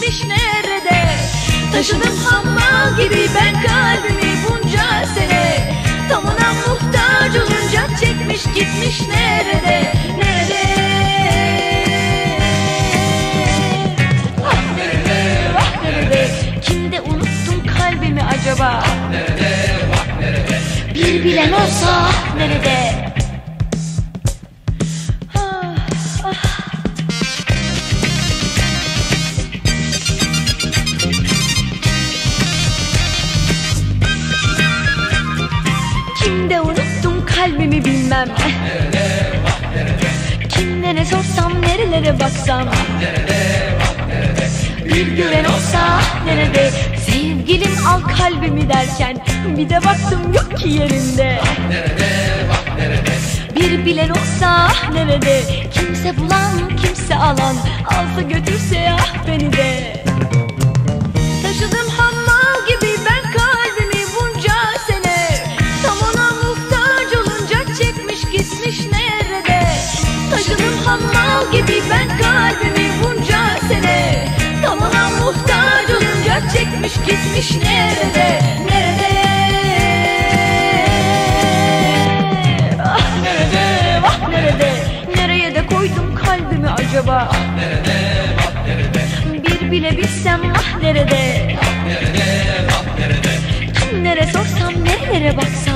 gitmiş nerede? Taşıdım hammal gibi ben kalbimi bunca sene. Tam ona muhtaç olunca çekmiş gitmiş nerede? Nerede? Ah nerede? Ah nerede? Kimde unuttum kalbimi acaba? Bir bilen olsa ah nerede Kimde unuttum kalbimi bilmem. Kimlere sorsam nerelere baksam. Bir gören olsa nerede? Sevgilim al kalbimi derken Bir de baktım yok ki yerinde. Bir bilen olsa nerede? Kimse bulan kimse alan. Alsa götürse ah beni de Hammal gibi ben kalbimi bunca sene. Tam ona muhtaç olunca çekmiş gitmiş nerede Nerede? Ah nerede vah nerede? Nereye de koydum kalbimi acaba? Bir bile bilsem ah nerede? Kimlere sorsam nerelere baksam